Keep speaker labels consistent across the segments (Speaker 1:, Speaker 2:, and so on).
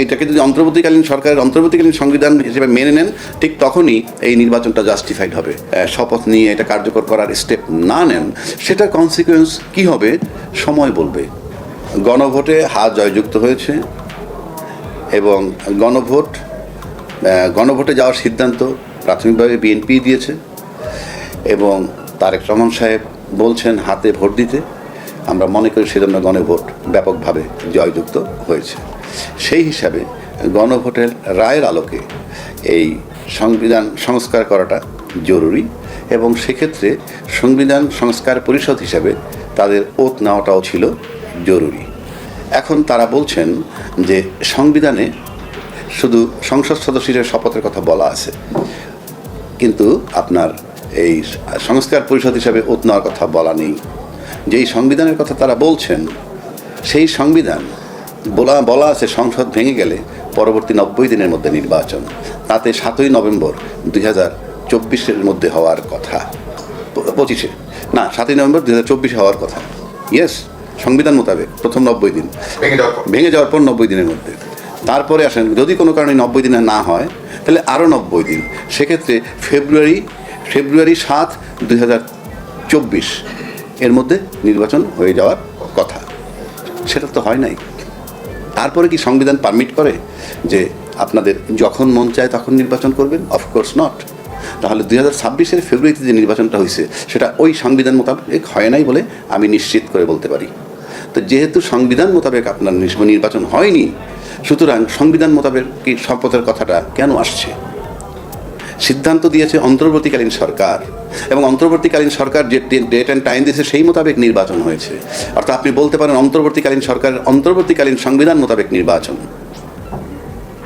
Speaker 1: এইটাকে যদি অন্তর্বর্তীকালীন সরকারের অন্তর্বর্তীকালীন সংবিধান হিসেবে মেনে নেন, ঠিক তখনই এই নির্বাচনটা জাস্টিফাইড হবে। শপথ নিয়ে এটা কার্যকর করার স্টেপ না নেন, সেটার কনসিকুয়েন্স কি হবে? সময় বলবে। গণভোটে হা জয়যুক্ত হয়েছে এবং গণভোট গণভোটে যাওয়ার সিদ্ধান্ত প্রাথমিকভাবে বিএনপি দিয়েছে এবং তারেক রহমান সাহেব বলছেন, হাতে ভোট দিতে। আমরা মনে করি সেজন্য গণভোট ব্যাপকভাবে জয়যুক্ত হয়েছে। সেই হিসাবে গণভোটের রায়ের আলোকে এই সংবিধান সংস্কার করাটা জরুরি এবং সেক্ষেত্রে সংবিধান সংস্কার পরিষদ হিসাবে তাদের ওত নেওয়াটাও ছিল জরুরি। এখন তারা বলছেন যে সংবিধানে শুধু সংসদ সদস্যদের শপথের কথা বলা আছে, কিন্তু আপনার এই সংস্কার পরিষদ হিসাবে ওত নেওয়ার কথা বলা নেই। যেই সংবিধানের কথা তারা বলছেন, সেই সংবিধান বলা বলা আছে সংসদ ভেঙে গেলে পরবর্তী নব্বই দিনের মধ্যে নির্বাচন। তাতে সাতই নভেম্বর দুই হাজার চব্বিশের মধ্যে হওয়ার কথা। পঁচিশে। না সাতই নভেম্বর দুই হাজার চব্বিশে হওয়ার কথা। ইয়েস সংবিধান মোতাবেক প্রথম নব্বই দিন।
Speaker 2: ভেঙে যাওয়ার পর
Speaker 1: নব্বই দিনের মধ্যে। তারপরে আসেন যদি কোনো কারণে নব্বই দিনে না হয় তাহলে আরও নব্বই দিন। সেক্ষেত্রে ফেব্রুয়ারি ফেব্রুয়ারি সাত দুই হাজার চব্বিশ এর মধ্যে নির্বাচন হয়ে যাওয়ার কথা। সেটা তো হয় নাই। তারপরে কি সংবিধান পারমিট করে যে আপনাদের যখন মন চায় তখন নির্বাচন করবেন? অফকোর্স নট তাহলে দুই হাজার ছাব্বিশের ফেব্রুয়ারিতে যে নির্বাচনটা হয়েছে, সেটা ওই সংবিধান মোতাবেক হয় নাই বলে আমি নিশ্চিত করে বলতে পারি। তো যেহেতু সংবিধান মোতাবেক আপনার নির্বাচন হয়নি, সুতরাং সংবিধান মোতাবেক কি শপথের কথাটা কেন আসছে? সিদ্ধান্ত দিয়েছে অন্তর্বর্তীকালীন সরকার। এবং অন্তর্বর্তীকালীন সরকার যে ডেট অ্যান্ড টাইম দিয়েছে সেই মোতাবেক নির্বাচন হয়েছে। অর্থাৎ আপনি বলতে পারেন অন্তর্বর্তীকালীন সরকারের অন্তর্বর্তীকালীন সংবিধান মোতাবেক নির্বাচন।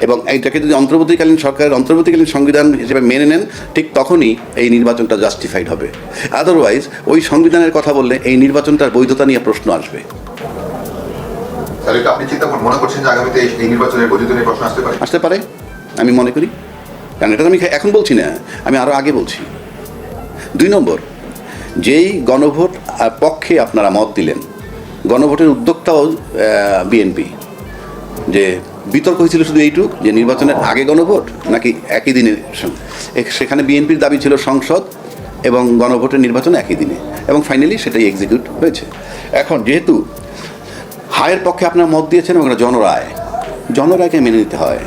Speaker 1: এবং এইটাকে যদি অন্তর্বর্তীকালীন সরকারের অন্তর্বর্তীকালীন সংবিধান হিসেবে মেনে নেন ঠিক তখনই এই নির্বাচনটা জাস্টিফাইড হবে। আদারওয়াইজ ওই সংবিধানের কথা বললে এই নির্বাচনটার বৈধতা নিয়ে প্রশ্ন আসবে।
Speaker 2: আপনি চিন্তা করুন মনে করছেন যে আগামীতে এই- এই নির্বাচনের বৈধতা নিয়ে প্রশ্ন আসতে পারে?
Speaker 1: আসতে পারে আমি মনে করি। কারণ এটা তো আমি এখন বলছি না আমি আরও আগে বলছি। দুই নম্বর, যেই গণভোট পক্ষে আপনারা মত দিলেন, গণভোটের উদ্যোক্তাও বিএনপি, যে বিতর্ক হয়েছিল শুধু এইটুক, যে নির্বাচনের আগে গণভোট নাকি একই দিনে সেখানে বিএনপির দাবি ছিল সংসদ এবং গণভোটের নির্বাচন একই দিনে এবং ফাইনালি সেটাই এক্সিকিউট হয়েছে। এখন যেহেতু হায়ের পক্ষে আপনার মত দিয়েছেন এবং জনরায়, জনরায়কে মেনে নিতে হয়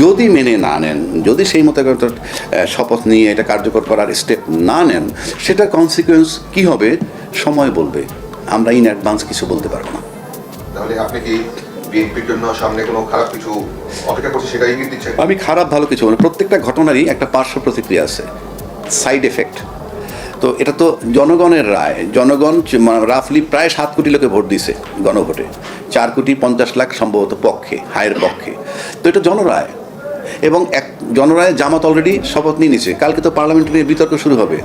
Speaker 1: যদি মেনে না নেন যদি সেই মতো শপথ নিয়ে এটা কার্যকর করার স্টেপ না নেন সেটা কনসিকুয়েন্স কি হবে? সময় বলবে। আমরা ইন অ্যাডভান্স কিছু বলতে পারব না।
Speaker 2: তাহলে আপনি কি বিএনপির জন্য সামনে কোনো খারাপ কিছু অপেক্ষা করছে সেটা ইঙ্গিত দিচ্ছেন?
Speaker 1: আমি খারাপ ভালো কিছু বলি প্রত্যেকটা ঘটনারই একটা পার্শ্ব প্রতিক্রিয়া আছে। সাইড এফেক্ট তো এটা তো জনগণের রায়। জনগণ রাফলি প্রায় সাত কোটি লোকে ভোট দিছে গণভোটে। চার কোটি পঞ্চাশ লাখ সম্ভবত পক্ষে, হায়ের পক্ষে। তো এটা জনরায়। এবং এক জনরায় জামাত অলরেডি শপথ নিয়ে নিছে। কালকে তো পার্লামেন্ট নিয়ে বিতর্ক শুরু হবে।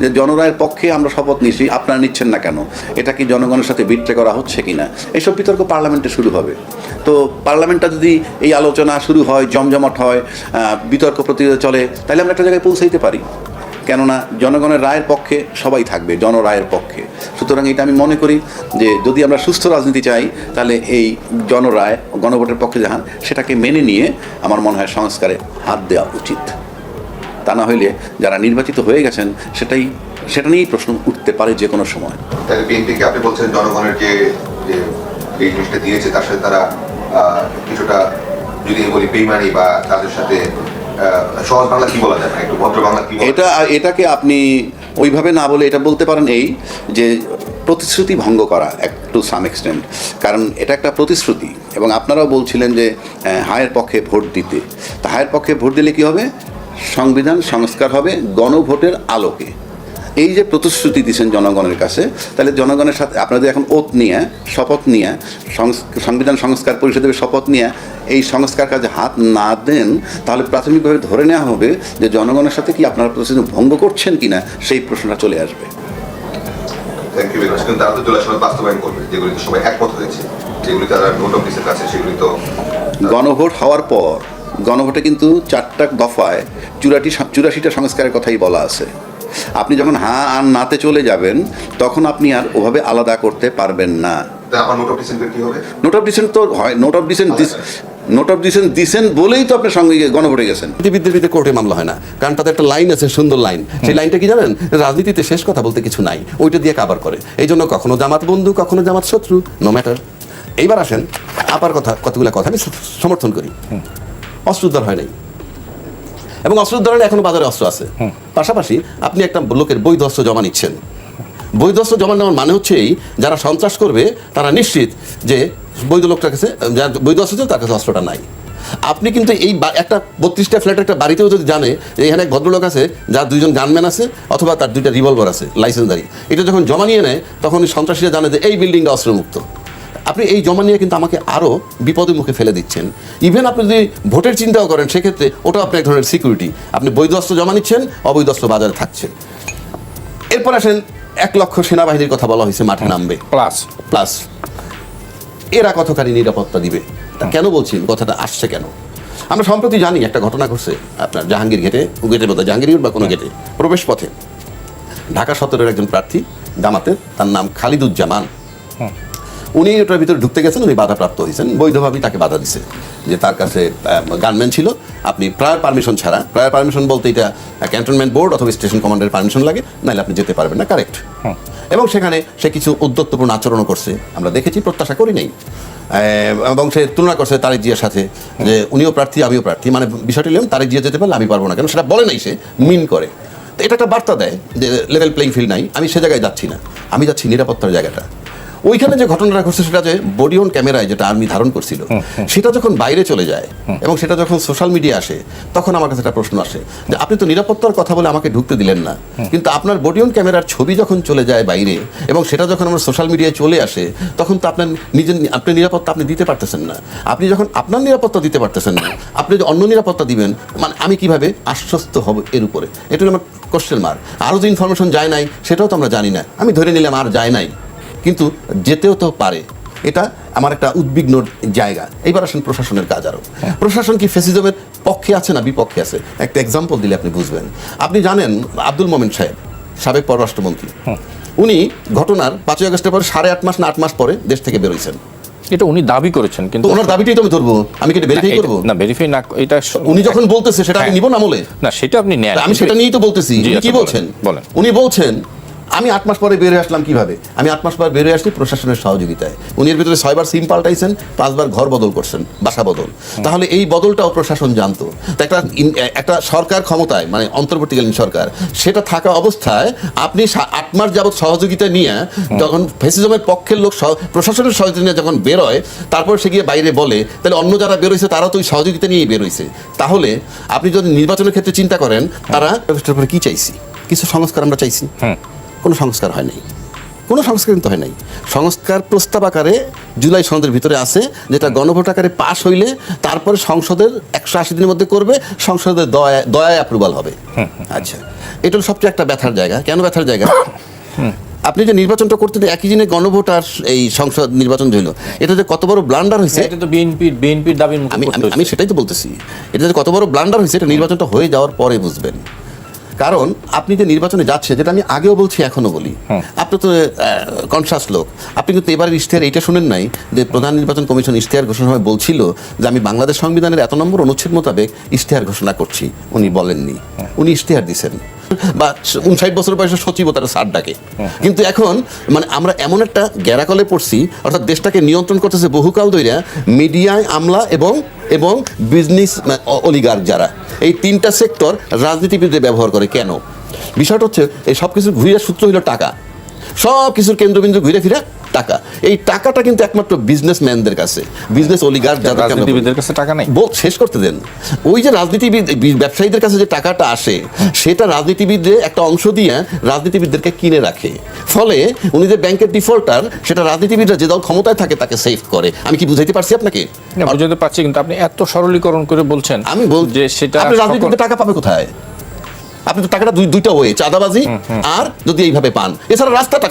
Speaker 1: যে জনরায়ের পক্ষে আমরা শপথ নিছি, আপনারা নিচ্ছেন না কেন? এটা কি জনগণের সাথে বিট্রে করা হচ্ছে কি না এইসব বিতর্ক পার্লামেন্টে শুরু হবে। তো পার্লামেন্টটা যদি এই আলোচনা শুরু হয়, জমজমাট হয় বিতর্ক প্রতিযোগিতা চলে, তাহলে আমরা একটা জায়গায় পৌঁছাইতে পারি। কেননা জনগণের রায়ের পক্ষে সবাই থাকবে, জনরায়ের পক্ষে। সুতরাং এটা আমি মনে করি যে যদি আমরা সুস্থ রাজনীতি চাই তাহলে এই জনরায় গণভোটের পক্ষে যাহান সেটাকে মেনে নিয়ে আমার মনে হয় সংস্কারে হাত দেওয়া উচিত। তা না হইলে যারা নির্বাচিত হয়ে গেছেন সেটাই সেটা নিয়েই প্রশ্ন উঠতে পারে যে কোনো সময়।
Speaker 2: তাহলে বিএনপিকে আপনি বলছেন জনগণের যে এই জিনিসটা দিয়েছে তার সাথে তারা কিছুটা যদি বলি বেইমানি বা তাদের সাথে সহজ বাংলা কি বলা যায়? না একটু ভদ্র বাংলা কি
Speaker 1: এটা এটাকে আপনি ওইভাবে না বলে এটা বলতে পারেন এই যে প্রতিশ্রুতি ভঙ্গ করা, এক টু সাম এক্সটেন্ট কারণ এটা একটা প্রতিশ্রুতি। এবং আপনারাও বলছিলেন যে হায়ের পক্ষে ভোট দিতে। তা হায়ের পক্ষে ভোট দিলে কী হবে? সংবিধান সংস্কার হবে গণভোটের আলোকে। এই যে প্রতিশ্রুতি দিচ্ছেন জনগণের কাছে তাহলে জনগণের সাথে আপনাদের এখন ওত নিয়ে শপথ নিয়ে সংবিধান সংস্কার পরিষদের শপথ নিয়ে এই সংস্কার কাজে হাত না দেন তাহলে প্রাথমিকভাবে ধরে নেওয়া হবে যে জনগণের সাথে কি আপনারা প্রতিশ্রুতি ভঙ্গ করছেন কিনা সেই প্রশ্নটা চলে আসবে।
Speaker 2: থ্যাংক ইউ ভেরি মাচ কিন্তু তারা তো জুলাই সনদ বাস্তবায়ন করবে যেগুলিতে সবাই একমত হয়েছে যেগুলি তারা নোট অফিসের কাছে সেগুলি তো
Speaker 1: গণভোট হওয়ার পর গণভোটে কিন্তু চারটা দফায় চুরাটি চুরাশিটা সংস্কারের কথাই বলা আছে। আপনি যখন হ্যাঁ আর নাতে চলে যাবেন তখন আপনি আর ওভাবে আলাদা করতে পারবেন না।
Speaker 2: নোট অফ ডিসেন্টের কি হবে?
Speaker 1: নোট অফ ডিসেন্ট তো হয় note of dissent this
Speaker 3: note of দিছেন দিছেন বলেই তো আপনার সঙ্গে গণভোটে গেছেন।
Speaker 1: বিরুদ্ধে কোর্টে মামলা হয় না কারণ তাদের একটা লাইন আছে সুন্দর লাইন। সেই লাইনটা কি জানেন? রাজনীতিতে শেষ কথা বলতে কিছু নাই ওইটা দিয়ে কাবার করে। এই জন্য কখনো জামাত বন্ধু কখনো জামাত শত্রু নো ম্যাটার এইবার আসেন আপার কথা কতগুলো কথা আমি সমর্থন করি। অস্ত্র উদ্ধার হয় নাই। এবং অস্ত্র উদ্ধারণে এখনও বাজারে অস্ত্র আছে। পাশাপাশি আপনি একটা লোকের বৈধ অস্ত্র জমা নিচ্ছেন। বৈধ অস্ত্র জমা নেওয়ার মানে হচ্ছে এই যারা সন্ত্রাস করবে তারা নিশ্চিত যে বৈধ লোকটার কাছে যার বৈধ অস্ত্র ছিল তার কাছে অস্ত্রটা নাই। আপনি কিন্তু এই একটা বত্রিশটা ফ্ল্যাট একটা বাড়িতেও যদি জানে যে এখানে এক ভদ্রলোক আছে যার দুইজন গানম্যান আছে অথবা তার দুইটা রিভলভার আছে লাইসেন্সদারি এটা যখন জমা নিয়ে নেয় তখন সন্ত্রাসীরা জানে যে এই বিল্ডিংটা অস্ত্রমুক্ত। আপনি এই জমা নিয়ে কিন্তু আমাকে আরও বিপদের মুখে ফেলে দিচ্ছেন। ইভেন আপনি যদি ভোটের চিন্তাও করেন সেক্ষেত্রে ওটা আপনি এক ধরনের সিকিউরিটি আপনি বৈধস্ত জমা নিচ্ছেন অবৈধ অস্ত্র বাজারে থাকছে এরপর আসেন এক লক্ষ সেনাবাহিনীর কথা বলা হয়েছে মাঠে নামবে।
Speaker 4: প্লাস
Speaker 1: প্লাস এরা কতখানি নিরাপত্তা দিবে? তা কেন বলছি কথাটা আসছে কেন? আমরা সম্প্রতি জানি একটা ঘটনা ঘটছে আপনার জাহাঙ্গীর গেটে গেটের মধ্যে জাহাঙ্গীর বা কোনো গেটে প্রবেশ পথে। ঢাকা সদরের একজন প্রার্থী জামাতের তার নাম খালিদুজ্জামান। উনি ওটার ভিতরে ঢুকতে গেছেন উনি বাধাপ্রাপ্ত হয়েছেন। বৈধভাবেই তাকে বাধা দিছে যে তার কাছে গানম্যান ছিল। আপনি প্রায় পারমিশন ছাড়া প্রায় পারমিশন বলতে এটা ক্যান্টনমেন্ট বোর্ড অথবা স্টেশন কমান্ডের পারমিশন লাগে নাহলে আপনি যেতে পারবেন না কারেক্ট এবং সেখানে সে কিছু উদ্যত্তপূর্ণ আচরণও করছে আমরা দেখেছি প্রত্যাশা করি নাই। এবং সে তুলনা করছে তারেক জিয়ার সাথে যে উনিও প্রার্থী আমিও প্রার্থী। মানে বিষয়টি নিলাম তারেক জিয়া যেতে পারলে আমি পারব না কেন সেটা বলে নাই সে মিন করে। তো এটা একটা বার্তা দেয় যে লেভেল প্লেইং ফিল্ড নাই আমি সে জায়গায় যাচ্ছি না। আমি যাচ্ছি নিরাপত্তার জায়গাটা। ওইখানে যে ঘটনাটা ঘটছে সেটা যে বডি অন ক্যামেরায় যেটা আর্মি ধারণ করছিল সেটা যখন বাইরে চলে যায় এবং সেটা যখন সোশ্যাল মিডিয়া আসে তখন আমার কাছে একটা প্রশ্ন আসে যে আপনি তো নিরাপত্তার কথা বলে আমাকে ঢুকতে দিলেন না। কিন্তু আপনার বডি অন ক্যামেরার ছবি যখন চলে যায় বাইরে এবং সেটা যখন আমার সোশ্যাল মিডিয়ায় চলে আসে তখন তো আপনার নিজের আপনার নিরাপত্তা আপনি দিতে পারতেছেন না। আপনি যখন আপনার নিরাপত্তা দিতে পারতেছেন না আপনি যে অন্য নিরাপত্তা দিবেন মানে আমি কীভাবে আশ্বস্ত হব এর উপরে? এটা আমার কোশ্চেন মার্ক আরও যে ইনফরমেশন যায় নাই সেটাও তো আমরা জানি না। আমি ধরে নিলাম আর যায় নাই। কিন্তু যেতেও তো পারে। এটা আমার একটা উদ্বিগ্ন জায়গা। এইবার আসেন প্রশাসনের কাজ আরও প্রশাসন কি ফেসিজমের পক্ষে আছে না বিপক্ষে আছে? একটা এক্সাম্পল দিলে আপনি বুঝবেন। আপনি জানেন আব্দুল মোমেন সাহেব সাবেক পররাষ্ট্রমন্ত্রী। উনি ঘটনার পাঁচই আগস্টের পরে সাড়ে আট মাস না আট মাস পরে দেশ থেকে বেরোইছেন।
Speaker 4: এটা উনি দাবি করেছেন কিন্তু
Speaker 1: ওনার দাবিটাই তো আমি ধরবো। আমি কি ভেরিফাই করব?
Speaker 4: না ভেরিফাই না এটা
Speaker 1: উনি যখন বলতেছে সেটা আমি
Speaker 4: হ্যাঁ।
Speaker 1: নিব না আমলে?
Speaker 4: না সেটা আপনি নেন।
Speaker 1: আমি সেটা নিয়েই তো বলতেছি।
Speaker 4: আচ্ছা,
Speaker 1: কি বলছেন?
Speaker 4: বলেন।
Speaker 1: উনি বলছেন আমি আট মাস পরে বেরিয়ে আসলাম কীভাবে? আমি আট মাস পর বেরিয়ে আসছি প্রশাসনের সহযোগিতায়। উনি এর ভিতরে ছয়বার সিম পাল্টাইছেন পাঁচবার ঘর বদল করছেন বাসা বদল। তাহলে এই বদলটাও প্রশাসন জানতো। তো একটা একটা সরকার ক্ষমতায় মানে অন্তর্বর্তীকালীন সরকার সেটা থাকা অবস্থায় আপনি আট মাস যাবৎ সহযোগিতা নিয়ে যখন ফেসিজমের পক্ষের লোক সহ- প্রশাসনের সহযোগিতা নিয়ে যখন বেরোয় তারপর সে গিয়ে বাইরে বলে তাহলে অন্য যারা বেরোইছে তারা তো ওই সহযোগিতা নিয়েই বেরোইছে। তাহলে আপনি যদি নির্বাচনের ক্ষেত্রে চিন্তা করেন তারা কি চাইছি? কিছু সংস্কার আমরা চাইছি। কোনো সংস্কার হয় নাই। কোনো সংস্কার কিন্তু হয় নাই। সংস্কার প্রস্তাব আকারে জুলাই সনদের ভিতরে আছে যেটা গণভোট আকারে পাশ হইলে তারপরে সংসদের একশো আশি দিনের মধ্যে করবে সংসদের দয়া দয়ায় অ্যাপ্রুভাল হবে। আচ্ছা। এটা হলো সবচেয়ে একটা ব্যথার জায়গা। কেন ব্যথার জায়গা? আপনি যে নির্বাচনটা করতে একই দিনে গণভোট আর এই সংসদ নির্বাচন হইল এটা যে কত বড় ব্লান্ডার হয়েছে
Speaker 4: এটা তো বিএনপির বিএনপির
Speaker 1: আমি- আমি সেটাই তো বলতেছি। এটা যে কত বড় ব্লান্ডার হয়েছে এটা নির্বাচনটা হয়ে যাওয়ার পরে বুঝবেন। কারণ আপনি যে নির্বাচনে যাচ্ছে যেটা আমি আগেও বলছি এখনও বলি। আপনি তো কনসাস লোক। আপনি কিন্তু এবারের ইশতেহার এইটা শুনেন নাই যে প্রধান নির্বাচন কমিশন ইশতেহার ঘোষণা সময় বলছিল যে আমি বাংলাদেশ সংবিধানের এত নম্বর অনুচ্ছেদ মোতাবেক ইশতেহার ঘোষণা করছি। উনি বলেননি। উনি ইশতেহার দিছেন। বা উনষাট বছর বয়সে সচিব তারা সার ডাকে কিন্তু এখন মানে আমরা এমন একটা গ্যারাকলে পড়ছি অর্থাৎ দেশটাকে নিয়ন্ত্রণ করতেছে বহুকাল ধরে মিডিয়ায় আমলা এবং এবং বিজনেস অলিগার যারা। এই তিনটা সেক্টর রাজনীতিবিদদের ব্যবহার করে। কেন? বিষয়টা হচ্ছে এই সব কিছুর ঘুরিয়া সূত্র হইল টাকা। সব কিছুর কেন্দ্রবিন্দু ঘুরে ফিরে টাকা। এই টাকাটা কিন্তু একমাত্র বিজনেসম্যানদের কাছে। বিজনেস অলিগার যাদের
Speaker 4: রাজনীতিবিদদের কাছে টাকা নাই?
Speaker 1: বল শেষ করতে দেন। ওই যে রাজনীতিবিদ ব্যবসায়ীদের কাছে যে টাকাটা আসে সেটা রাজনীতিবিদদের একটা অংশ দিয়ে রাজনীতিবিদদেরকে কিনে রাখে। ফলে উনি যে ব্যাংকের ডিফল্টার সেটা রাজনীতিবিদরা যে দল ক্ষমতায় থাকে তাকে সেভ করে। আমি কি বুঝাইতে পারছি আপনাকে?
Speaker 4: না, বুঝতে পারছি কিন্তু আপনি এত সরলীকরণ করে বলছেন
Speaker 1: আমি বল
Speaker 4: যে সেটা
Speaker 1: আপনি রাজনীতিতে টাকা পাবে কোথায়? আপনি তো টাকাটা দুই দুইটা ওয়ে চাঁদাবাজি আর যদি এইভাবে পান। এছাড়া রাস্তাটা